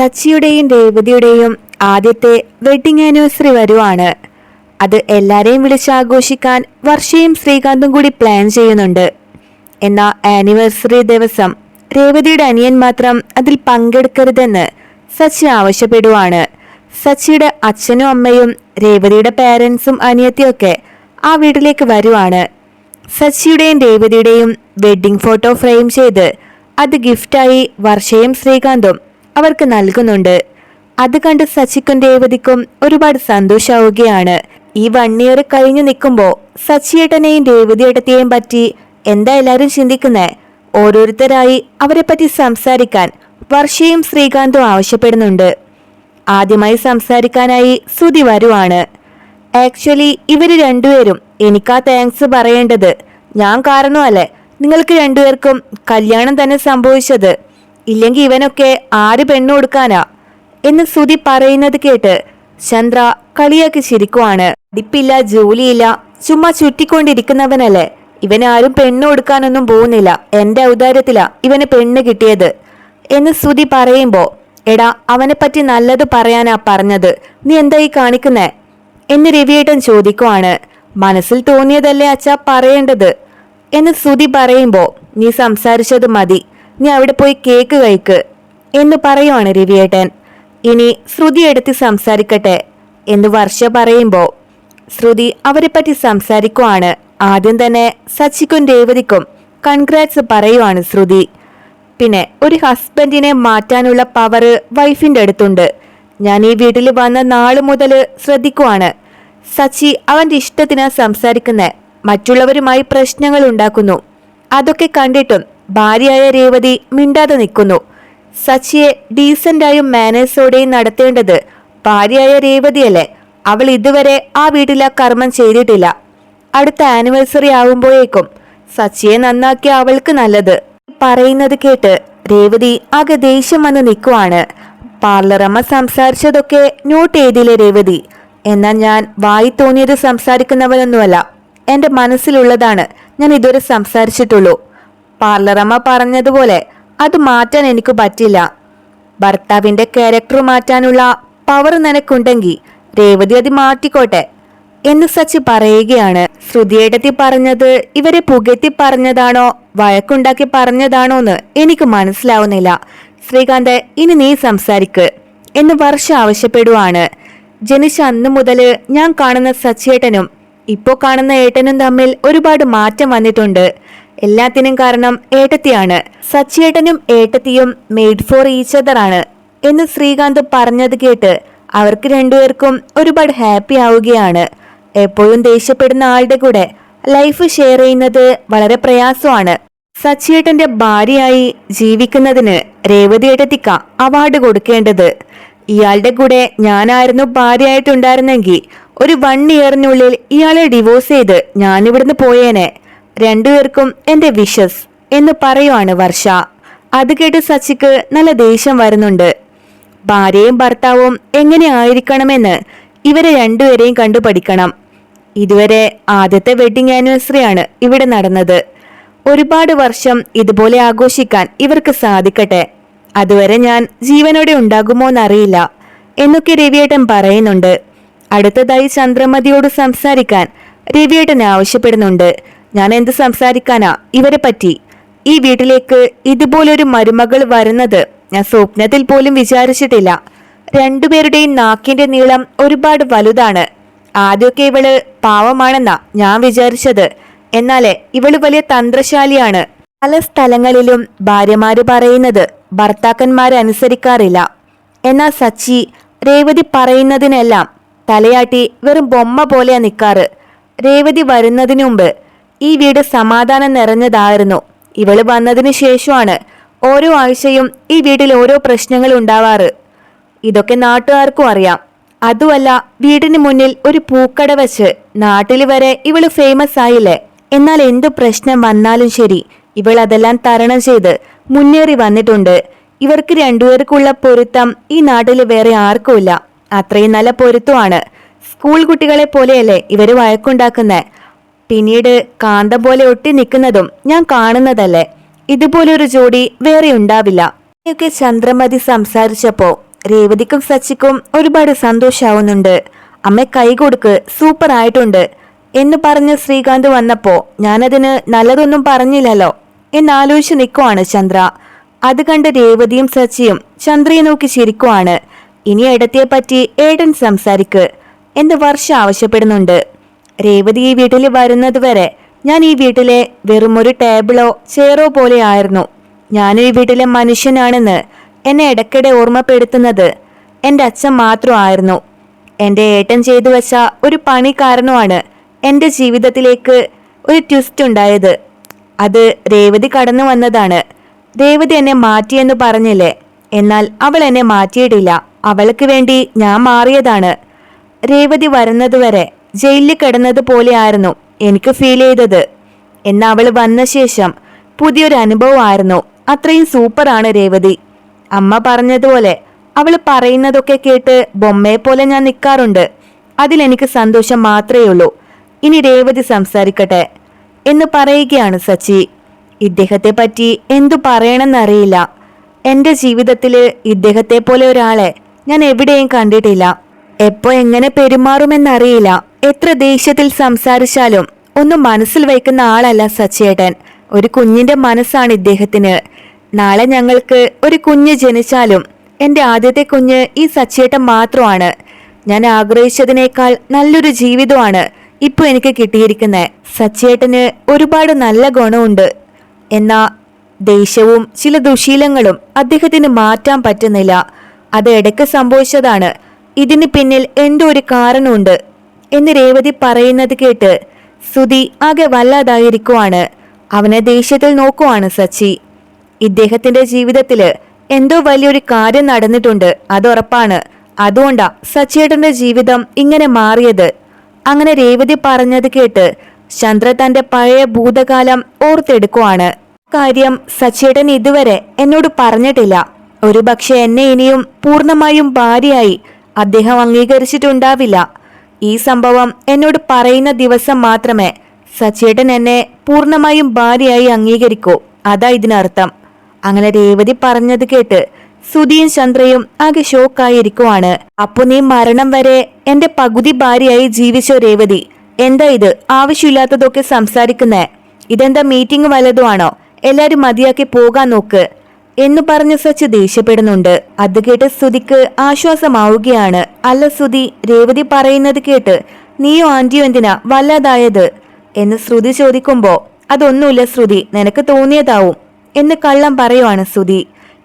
സച്ചിയുടെയും രേവതിയുടെയും ആദ്യത്തെ wedding anniversary വരുവാണ്. അത് എല്ലാരെയും വിളിച്ചാഘോഷിക്കാൻ വർഷയും ശ്രീകാന്തും കൂടി പ്ലാൻ ചെയ്യുന്നുണ്ട്. എന്നാൽ ആനിവേഴ്സറി ദിവസം രേവതിയുടെ അനിയൻ മാത്രം അതിൽ പങ്കെടുക്കരുതെന്ന് സച്ചി ആവശ്യപ്പെടുവാണ്. സച്ചിയുടെ അച്ഛനും അമ്മയും രേവതിയുടെ പേരൻസും അനിയത്തിയൊക്കെ ആ വീട്ടിലേക്ക് വരുവാണ്. സച്ചിയുടെയും രേവതിയുടെയും വെഡ്ഡിംഗ് ഫോട്ടോ ഫ്രെയിം ചെയ്ത് അത് ഗിഫ്റ്റായി വർഷയും ശ്രീകാന്തും അവർക്ക് നൽകുന്നുണ്ട്. അത് കണ്ട് സച്ചിക്കും രേവതിക്കും ഒരുപാട് സന്തോഷാവുകയാണ്. ഈ വൺ ഇയർ കഴിഞ്ഞു നിൽക്കുമ്പോൾ സച്ചിയേട്ടനെയും രേവതിയേട്ടത്തെയും പറ്റി എന്താ എല്ലാവരും ചിന്തിക്കുന്നേ? ഓരോരുത്തരായി അവരെ പറ്റി സംസാരിക്കാൻ വർഷയും ശ്രീകാന്തും ആവശ്യപ്പെടുന്നുണ്ട്. ആദ്യമായി സംസാരിക്കാനായി സുതി വരുവാണ്. ആക്ച്വലി ഇവർ രണ്ടുപേരും എനിക്കാ താങ്ക്സ് പറയേണ്ടത് ഞാൻ കാരണമല്ലേ? നിങ്ങൾക്ക് രണ്ടുപേർക്കും കല്യാണം തന്നെ സംഭവിച്ചത്. ഇല്ലെങ്കിൽ ഇവനൊക്കെ ആര് പെണ്ണു കൊടുക്കാനാ? എന്ന് സുതി പറയുന്നത് കേട്ട് ചന്ദ്ര കളിയാക്കി ചിരിക്കുവാണ്. പഠിപ്പില്ല ജോലിയില്ല ചുമ്മാ ചുറ്റിക്കൊണ്ടിരിക്കുന്നവനല്ലേ? ഇവനാരും പെണ്ണു കൊടുക്കാനൊന്നും പോകുന്നില്ല. എന്റെ ഔദാര്യത്തില ഇവന് പെണ്ണ് കിട്ടിയത്. എന്ന് സുതി പറയുമ്പോ എടാ അവനെ പറ്റി നല്ലത് പറയാനാ പറഞ്ഞത്. നീ എന്തായി കാണിക്കുന്നേ? എന്ന് രവിയേട്ടൻ ചോദിക്കുവാണ്. മനസ്സിൽ തോന്നിയതല്ലേ അച്ഛാ പറയേണ്ടത്? എന്ന് ശ്രുതി പറയുമ്പോ നീ സംസാരിച്ചത് മതി. നീ അവിടെ പോയി കേക്ക് കഴിക്ക് എന്ന് പറയുവാണ് രവിയേട്ടൻ. ഇനി ശ്രുതി എടുത്ത് സംസാരിക്കട്ടെ എന്ന് വർഷ പറയുമ്പോൾ ശ്രുതി അവരെ പറ്റി സംസാരിക്കുവാണ്. ആദ്യം തന്നെ സച്ചിക്കും രേവതിക്കും കൺഗ്രാറ്റ്സ് പറയുവാണ് ശ്രുതി. പിന്നെ ഒരു ഹസ്ബൻഡിനെ മാറ്റാനുള്ള പവർ വൈഫിന്റെ അടുത്തുണ്ട്. ഞാൻ ഈ വീട്ടിൽ വന്ന നാൾ മുതൽ ശ്രദ്ധിക്കുവാണ്. സച്ചി അവന്റെ ഇഷ്ടത്തിനാ സംസാരിക്കുന്നത് മറ്റുള്ളവരുമായി പ്രശ്നങ്ങൾ ഉണ്ടാക്കുന്നു. അതൊക്കെ കണ്ടിട്ടും ഭാര്യയായ രേവതി മിണ്ടാതെ നിൽക്കുന്നു. സച്ചിയെ ഡീസന്റായും മാനേഴ്സോടെയും നടത്തേണ്ടത് ഭാര്യയായ രേവതിയല്ലേ. അവൾ ഇതുവരെ ആ വീട്ടിലെ കർമ്മം ചെയ്തിട്ടില്ല. അടുത്ത ആനിവേഴ്സറി ആവുമ്പോഴേക്കും സച്ചിയെ നന്നാക്കിയ അവൾക്ക് നല്ലത്. പറയുന്നത് കേട്ട് രേവതി ആകെ ദേഷ്യം വന്ന് നിൽക്കുവാണ്. പാർലറമ്മ സംസാരിച്ചതൊക്കെ നോട്ട് ചെയ്തില്ലേ രേവതി? എന്നാൽ ഞാൻ വായി തോന്നിയത് സംസാരിക്കുന്നവനൊന്നുമല്ല. എന്റെ മനസ്സിലുള്ളതാണ്. ഞാൻ ഇതുവരെ സംസാരിച്ചിട്ടുള്ളൂ. പാർലറമ്മ പറഞ്ഞതുപോലെ അത് മാറ്റാൻ എനിക്ക് പറ്റില്ല. ഭർത്താവിന്റെ ക്യാരക്ടർ മാറ്റാനുള്ള പവർ നിനക്കുണ്ടെങ്കിൽ രേവതി അത് മാറ്റിക്കോട്ടെ എന്ന് സച്ചി പറയുകയാണ്. ശ്രുതിയേട്ടത്തി പറഞ്ഞത് ഇവരെ പുകഴ്ത്തി പറഞ്ഞതാണോ വഴക്കുണ്ടാക്കി പറഞ്ഞതാണോ എന്ന് എനിക്ക് മനസ്സിലാവുന്നില്ല. ശ്രീകാന്ത് ഇനി നീ സംസാരിക്ക് എന്ന് വർഷ ആവശ്യപ്പെടുവാണ്. ജനിച്ച അന്ന് മുതൽ ഞാൻ കാണുന്ന സച്ചിയേട്ടനും ഇപ്പോൾ കാണുന്ന ഏട്ടനും തമ്മിൽ ഒരുപാട് മാറ്റം വന്നിട്ടുണ്ട്. എല്ലാത്തിനും കാരണം ഏട്ടത്തിയാണ്. സച്ചിയേട്ടനും ഏട്ടത്തിയും മെയ്ഡ് ഫോർ ഈച്ച് ആണ് എന്ന് ശ്രീകാന്ത് പറഞ്ഞത് കേട്ട് അവർക്ക് രണ്ടുപേർക്കും ഒരുപാട് ഹാപ്പി ആവുകയാണ്. എപ്പോഴും ദേഷ്യപ്പെടുന്ന ആളുടെ കൂടെ ലൈഫ് ഷെയർ ചെയ്യുന്നത് വളരെ പ്രയാസമാണ്. സച്ചിയേട്ടന്റെ ഭാര്യയായി ജീവിക്കുന്നതിന് രേവതി ഏട്ടത്തിക്ക അവാർഡ് കൊടുക്കേണ്ടത്. ഇയാളുടെ കൂടെ ഞാനായിരുന്നു ഭാര്യയായിട്ടുണ്ടായിരുന്നെങ്കിൽ ഒരു വൺ ഇയറിനുള്ളിൽ ഇയാളെ ഡിവോഴ്സ് ചെയ്ത് ഞാനിവിടുന്ന് പോയേനെ. രണ്ടുപേർക്കും എന്റെ വിഷസ് എന്ന് പറയുവാണ് വർഷ. അത് കേട്ട് സച്ചിക്ക് നല്ല ദേഷ്യം വരുന്നുണ്ട്. ഭാര്യയും ഭർത്താവും എങ്ങനെ ആയിരിക്കണമെന്ന് ഇവരെ രണ്ടുപേരെയും കണ്ടു പഠിക്കണം ഇതുവരെ ആദ്യത്തെ വെഡിങ് ആനിവേഴ്സറി ആണ് ഇവിടെ നടന്നത്. ഒരുപാട് വർഷം ഇതുപോലെ ആഘോഷിക്കാൻ ഇവർക്ക് സാധിക്കട്ടെ. അതുവരെ ഞാൻ ജീവനോടെ ഉണ്ടാകുമോന്നറിയില്ല എന്നൊക്കെ രവിയേട്ടൻ പറയുന്നുണ്ട്. അടുത്തതായി ചന്ദ്രമതിയോട് സംസാരിക്കാൻ രവിയേട്ടൻ ആവശ്യപ്പെടുന്നുണ്ട്. ഞാൻ എന്ത് സംസാരിക്കാനാ? ഇവരെ പറ്റി. ഈ വീട്ടിലേക്ക് ഇതുപോലൊരു മരുമകൾ വരുന്നത് ഞാൻ സ്വപ്നത്തിൽ പോലും വിചാരിച്ചിട്ടില്ല. രണ്ടുപേരുടെയും നാക്കിന്റെ നീളം ഒരുപാട് വലുതാണ്. ആദ്യമൊക്കെ ഇവൾ പാവമാണെന്നാ ഞാൻ വിചാരിച്ചത്. എന്നാലേ ഇവൾ വലിയ തന്ത്രശാലിയാണ്. പല സ്ഥലങ്ങളിലും ഭാര്യമാര് പറയുന്നത് ഭർത്താക്കന്മാരെ അനുസരിക്കാറില്ല. എന്നാൽ സച്ചി രേവതി പറയുന്നതിനെല്ലാം തലയാട്ടി വെറും ബൊമ്മ പോലെയാ നിൽക്കാറ് രേവതി വരുന്നതിനു മുമ്പ് ഈ വീട് സമാധാനം നിറഞ്ഞതായിരുന്നു. ഇവൾ വന്നതിന് ശേഷമാണ് ഓരോ ആഴ്ചയും ഈ വീട്ടിൽ ഓരോ പ്രശ്നങ്ങൾ ഉണ്ടാവാറ്. ഇതൊക്കെ നാട്ടുകാർക്കും അറിയാം. അതുമല്ല വീടിന് മുന്നിൽ ഒരു പൂക്കട വെച്ച് നാട്ടിൽ വരെ ഇവൾ ഫേമസ് ആയില്ലേ? എന്നാൽ എന്തു പ്രശ്നം വന്നാലും ശരി ഇവൾ അതെല്ലാം തരണം ചെയ്ത് മുന്നേറി വന്നിട്ടുണ്ട്. ഇവർക്ക് രണ്ടുപേർക്കുള്ള പൊരുത്തം ഈ നാട്ടിൽ വേറെ ആർക്കുമില്ല. അത്രയും നല്ല പൊരുത്തമാണ്. സ്കൂൾ കുട്ടികളെ പോലെയല്ലേ ഇവർ വഴക്കുണ്ടാക്കുന്നേ? പിന്നീട് കാന്തം പോലെ ഒട്ടി നിൽക്കുന്നതും ഞാൻ കാണുന്നതല്ലേ? ഇതുപോലൊരു ജോഡി വേറെ ഉണ്ടാവില്ല. ഒക്കെ ചന്ദ്രമതി സംസാരിച്ചപ്പോ രേവതിക്കും സച്ചിക്കും ഒരുപാട് സന്തോഷാവുന്നുണ്ട്. അമ്മ കൈ കൊടുക്ക് സൂപ്പർ ആയിട്ടുണ്ട് എന്ന് പറഞ്ഞ് ശ്രീകാന്ത് വന്നപ്പോ ഞാനതിന് നല്ലതൊന്നും പറഞ്ഞില്ലല്ലോ എന്നാലോചിച്ച് നിൽക്കുവാണ് ചന്ദ്ര. അത് കണ്ട് രേവതിയും സച്ചിയും ചന്ദ്രയെ നോക്കി ചിരിക്കുവാണ്. ഇനി ഇടത്തെ പറ്റി ഏടൻ സംസാരിക്ക് എന്ന് വർഷ ആവശ്യപ്പെടുന്നുണ്ട്. രേവതി ഈ വീട്ടിൽ വരുന്നത് വരെ ഞാൻ ഈ വീട്ടിലെ വെറുമൊരു ടേബിളോ ചെയറോ പോലെ ആയിരുന്നു. ഞാനും ഈ വീട്ടിലെ മനുഷ്യനാണെന്ന് എന്നെ ഇടയ്ക്കിടെ ഓർമ്മപ്പെടുത്തുന്നത് എന്റെ അച്ഛൻ മാത്രമായിരുന്നു എന്റെ ഏട്ടൻ ചെയ്തു വെച്ച ഒരു പണി കാരണമാണ് എന്റെ ജീവിതത്തിലേക്ക് ഒരു ട്വിസ്റ്റ് ഉണ്ടായത്. അത് രേവതി കടന്നു വന്നതാണ്. രേവതി എന്നെ മാറ്റിയെന്ന് പറഞ്ഞില്ലേ? എന്നാൽ അവൾ എന്നെ മാറ്റിയിട്ടില്ല. അവൾക്ക് വേണ്ടി ഞാൻ മാറിയതാണ്. രേവതി വരുന്നതുവരെ ജയിലിൽ കിടന്നത് പോലെയായിരുന്നു എനിക്ക് ഫീൽ ചെയ്തത്. എന്നാൽ അവൾ വന്ന ശേഷം പുതിയൊരു അനുഭവമായിരുന്നു. അത്രയും സൂപ്പറാണ് രേവതി. അമ്മ പറഞ്ഞതുപോലെ അവൾ പറയുന്നതൊക്കെ കേട്ട് ബൊമ്മയെ പോലെ ഞാൻ നിൽക്കാറുണ്ട് അതിലെനിക്ക് സന്തോഷം മാത്രമേ ഉള്ളൂ. ഇനി രേവതി സംസാരിക്കട്ടെ എന്ന് പറയുകയാണ് സച്ചി. ഇദ്ദേഹത്തെ പറ്റി എന്തു പറയണമെന്നറിയില്ല എന്റെ ജീവിതത്തിൽ ഇദ്ദേഹത്തെ പോലെ ഒരാളെ ഞാൻ എവിടെയും കണ്ടിട്ടില്ല. എപ്പോ എങ്ങനെ പെരുമാറുമെന്നറിയില്ല എത്ര ദേഷ്യത്തിൽ സംസാരിച്ചാലും ഒന്നും മനസ്സിൽ വയ്ക്കുന്ന ആളല്ല സച്ചേട്ടൻ ഒരു കുഞ്ഞിന്റെ മനസ്സാണ് ഇദ്ദേഹത്തിന്. നാളെ ഞങ്ങൾക്ക് ഒരു കുഞ്ഞ് ജനിച്ചാലും എന്റെ ആദ്യത്തെ കുഞ്ഞ് ഈ സച്ചേട്ടൻ മാത്രമാണ്. ഞാൻ ആഗ്രഹിച്ചതിനേക്കാൾ നല്ലൊരു ജീവിതമാണ് ഇപ്പോൾ എനിക്ക് കിട്ടിയിരിക്കുന്നത് സച്ചേട്ടന് ഒരുപാട് നല്ല ഗുണമുണ്ട്. എന്നാ ദേഷ്യവും ചില ദുശീലങ്ങളും അദ്ദേഹത്തിന് മാറ്റാൻ പറ്റുന്നില്ല. അത് ഇടയ്ക്ക് സംഭവിച്ചതാണ്. ഇതിന് പിന്നിൽ എന്തോ ഒരു കാരണമുണ്ട്. എന്ന് രേവതി പറയുന്നത് കേട്ട് സുധി ആകെ വല്ലാതായിരിക്കുവാണ്. അവനെ ദേഷ്യത്തിൽ നോക്കുവാണ് സച്ചി. ഇദ്ദേഹത്തിന്റെ ജീവിതത്തിൽ എന്തോ വലിയൊരു കാര്യം നടന്നിട്ടുണ്ട് അതുറപ്പാണ് അതുകൊണ്ടാ സച്ചിയേട്ടന്റെ ജീവിതം ഇങ്ങനെ മാറിയത്. അങ്ങനെ രേവതി പറഞ്ഞത് കേട്ട് ചന്ദ്ര തന്റെ പഴയ ഭൂതകാലം ഓർത്തെടുക്കുവാണ്. കാര്യം സച്ചിയേട്ടൻ ഇതുവരെ എന്നോട് പറഞ്ഞിട്ടില്ല. ഒരുപക്ഷെ എന്നെ ഇനിയും പൂർണമായും ഭാര്യയായി അദ്ദേഹം അംഗീകരിച്ചിട്ടുണ്ടാവില്ല. ഈ സംഭവം എന്നോട് പറയുന്ന ദിവസം മാത്രമേ സച്ചേട്ടൻ എന്നെ പൂർണമായും ഭാര്യയായി അംഗീകരിക്കൂ. അതാ ഇതിനർത്ഥം. അങ്ങനെ രേവതി പറഞ്ഞത് കേട്ട് സുധിയും ചന്ദ്രയും ആകെ ഷോക്കായിരിക്കുവാണ്. അപ്പൊ നീ മരണം വരെ എന്റെ പകുതി ഭാര്യയായി ജീവിച്ചോ രേവതി? എന്താ ഇത്? ആവശ്യമില്ലാത്തതൊക്കെ സംസാരിക്കുന്നേ? ഇതെന്താ മീറ്റിംഗ് വല്ലതുമാണോ എല്ലാരും മതിയാക്കി പോകാൻ നോക്ക്. എന്ന് പറഞ്ഞ് സച്ച് ദേഷ്യപ്പെടുന്നുണ്ട്. അത് കേട്ട് സ്തുതിക്ക് ആശ്വാസമാവുകയാണ്. അല്ല സ്തുതി രേവതി പറയുന്നത് കേട്ട് നീയോ ആന്റിയോ എന്തിനാ വല്ലാതായത്? എന്ന് ശ്രുതി ചോദിക്കുമ്പോ അതൊന്നുമില്ല ശ്രുതി നിനക്ക് തോന്നിയതാവും എന്ന് കള്ളം പറയുവാണ് ശ്രുതി.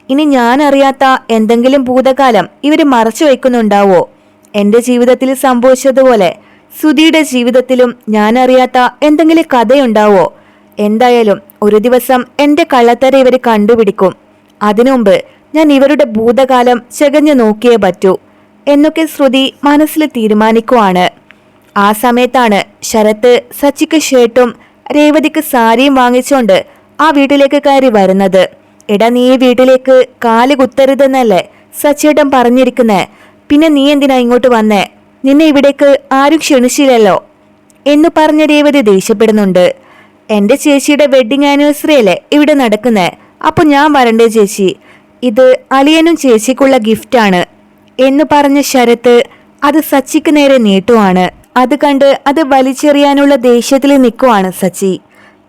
ഇനി ഞാൻ അറിയാത്ത എന്തെങ്കിലും ഭൂതകാലം ഇവർ മറച്ചു വയ്ക്കുന്നുണ്ടാവോ? എന്റെ ജീവിതത്തിൽ സംഭവിച്ചതുപോലെ സുധിയുടെ ജീവിതത്തിലും ഞാൻ അറിയാത്ത എന്തെങ്കിലും കഥയുണ്ടാവോ? എന്തായാലും ഒരു ദിവസം എന്റെ കള്ളത്തര ഇവർ കണ്ടുപിടിക്കും. അതിനുമുമ്പ് ഞാൻ ഇവരുടെ ഭൂതകാലം ചകഞ്ഞു നോക്കിയേ പറ്റൂ എന്നൊക്കെ ശ്രുതി മനസ്സിൽ തീരുമാനിക്കുവാണ്. ആ സമയത്താണ് ശരത്ത് സച്ചിക്ക് ഷർട്ടും രേവതിക്ക് സാരിയും വാങ്ങിച്ചുകൊണ്ട് ആ വീട്ടിലേക്ക് കയറി വരുന്നത്. എടാ നീ വീട്ടിലേക്ക് കാൽ കുത്തരുതെന്നല്ലേ സച്ചേട്ടൻ പറഞ്ഞിരിക്കുന്നേ? പിന്നെ നീ എന്തിനാ ഇങ്ങോട്ട് വന്നേ? നിന്നെ ഇവിടേക്ക് ആരും ക്ഷണിച്ചില്ലല്ലോ എന്ന് പറഞ്ഞ രേവതി ദേഷ്യപ്പെടുന്നുണ്ട്. എന്റെ ചേച്ചിയുടെ വെഡിങ് ആനിവേഴ്സറി അല്ലേ ഇവിടെ നടക്കുന്നേ? അപ്പൊ ഞാൻ വരണ്ടേ ചേച്ചി? ഇത് അളിയനും ചേച്ചിക്കുള്ള ഗിഫ്റ്റാണ് എന്ന് പറഞ്ഞ ശരത്ത് അത് സച്ചിക്ക് നേരെ നീട്ടുവാണ്. അത് കണ്ട് അത് വലിച്ചെറിയാനുള്ള ദേഷ്യത്തിൽ നിൽക്കുവാണ് സച്ചി.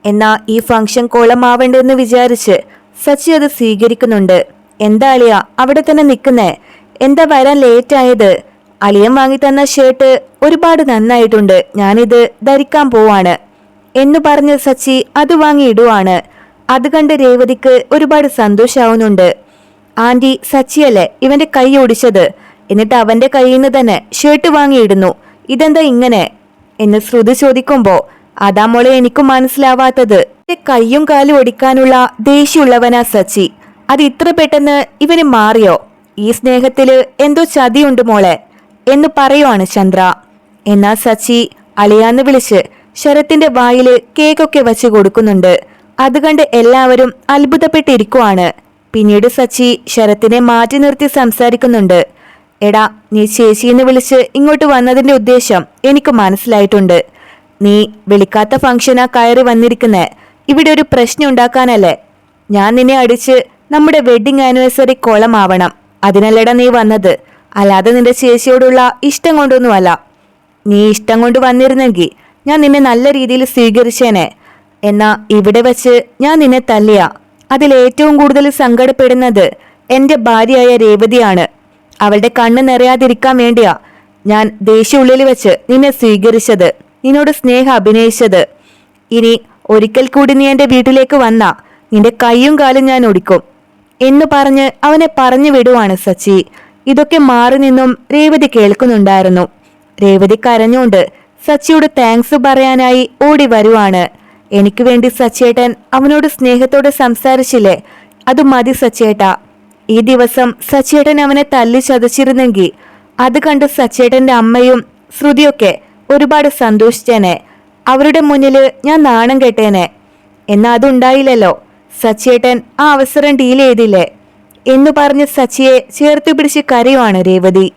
എന്നാ ഈ ഫംഗ്ഷൻ കോളമാവേണ്ടെന്ന് വിചാരിച്ച് സച്ചി അത് സ്വീകരിക്കുന്നുണ്ട്. എന്താ അളിയ അവിടെ തന്നെ നിൽക്കുന്നേ എന്താ വരാൻ ലേറ്റ് ആയത്? അളിയൻ വാങ്ങി തന്ന ഷർട്ട് ഒരുപാട് നന്നായിട്ടുണ്ട്. ഞാനിത് ധരിക്കാൻ പോവാണ്. എന്ന് പറഞ്ഞ് സച്ചി അത് വാങ്ങി ഇടുവാണ് അത് കണ്ട് രേവതിക്ക് ഒരുപാട് സന്തോഷാവുന്നുണ്ട്. ആന്റി സച്ചിയല്ലേ ഇവന്റെ കൈ ഒടിച്ചത് എന്നിട്ട് അവന്റെ കയ്യിൽ നിന്ന് തന്നെ ഷർട്ട് വാങ്ങിയിടുന്നു. ഇതെന്താ ഇങ്ങനെ? എന്ന് ശ്രുതി ചോദിക്കുമ്പോ അതാ മോളെ എനിക്കും മനസ്സിലാവാത്തത്. കയ്യും കാലും ഒടിക്കാനുള്ള ദേഷ്യമുള്ളവനാ സച്ചി. അത് ഇത്ര പെട്ടെന്ന് ഇവന് മാറിയോ? ഈ സ്നേഹത്തിൽ എന്തോ ചതിയുണ്ട് മോളെ. എന്ന് പറയുവാണ് ചന്ദ്ര. എന്നാ സച്ചി അളിയാന്ന് വിളിച്ച് ശരത്തിന്റെ വായിൽ കേക്കൊക്കെ വച്ച് കൊടുക്കുന്നുണ്ട്. അത് കണ്ട് എല്ലാവരും അത്ഭുതപ്പെട്ടിരിക്കുവാണ്. പിന്നീട് സച്ചി ശരത്തിനെ മാറ്റി നിർത്തി സംസാരിക്കുന്നുണ്ട്. എടാ നീ ചേച്ചിന്ന് വിളിച്ച് ഇങ്ങോട്ട് വന്നതിന്റെ ഉദ്ദേശം എനിക്ക് മനസ്സിലായിട്ടുണ്ട്. നീ വിളിക്കാത്ത ഫംഗ്ഷനാ കയറി വന്നിരിക്കുന്നേ. ഇവിടെ ഒരു പ്രശ്നം ഉണ്ടാക്കാനല്ലേ? ഞാൻ നിന്നെ അടിച്ച് നമ്മുടെ വെഡിങ് ആനിവേഴ്സറി കോളമാവണം. അതിനല്ലടാ നീ വന്നത്. അല്ലാതെ നിന്റെ ശേഷിയോടുള്ള ഇഷ്ടം കൊണ്ടൊന്നുമല്ല. നീ ഇഷ്ടം കൊണ്ട് വന്നിരുന്നെങ്കിൽ ഞാൻ നിന്നെ നല്ല രീതിയിൽ സ്വീകരിച്ചേനെ. എന്നാ ഇവിടെ വച്ച് ഞാൻ നിന്നെ തല്ലിയ. അതിലേറ്റവും കൂടുതൽ സങ്കടപ്പെടുന്നത് എന്റെ ഭാര്യയായ രേവതിയാണ്. അവളുടെ കണ്ണ് നിറയാതിരിക്കാൻ വേണ്ടിയാ ഞാൻ ദേഷ്യ വെച്ച് നിന്നെ സ്വീകരിച്ചത് നിന്നോട് സ്നേഹം അഭിനയിച്ചത്. ഇനി ഒരിക്കൽ കൂടി നീ എന്റെ വീട്ടിലേക്ക് വന്ന നിന്റെ കൈയും കാലും ഞാൻ ഒടിക്കും. എന്ന് പറഞ്ഞ് അവനെ പറഞ്ഞു വിടുവാണ് സച്ചി. ഇതൊക്കെ മാറി നിന്നും രേവതി കേൾക്കുന്നുണ്ടായിരുന്നു. രേവതി കരഞ്ഞുകൊണ്ട് സച്ചിയോട് താങ്ക്സ് പറയാനായി ഓടി വരുവാണ്. എനിക്ക് വേണ്ടി സച്ചേട്ടൻ അവനോട് സ്നേഹത്തോടെ സംസാരിച്ചില്ലേ? അത് മതി സച്ചേട്ടാ. ഈ ദിവസം സച്ചേട്ടൻ അവനെ തല്ലി ചതച്ചിരുന്നെങ്കിൽ അത് കണ്ട് സച്ചേട്ടന്റെ അമ്മയും ശ്രുതിയൊക്കെ ഒരുപാട് സന്തോഷിച്ചേനെ. അവരുടെ മുന്നിൽ ഞാൻ നാണം കെട്ടേനെ. എന്നാ അതുണ്ടായില്ലല്ലോ. സച്ചേട്ടൻ ആ അവസരം ഡീൽ ചെയ്തില്ലേ? എന്നു പറഞ്ഞ് സച്ചിയെ ചേർത്ത് പിടിച്ച് കരയുവാണ് രേവതി.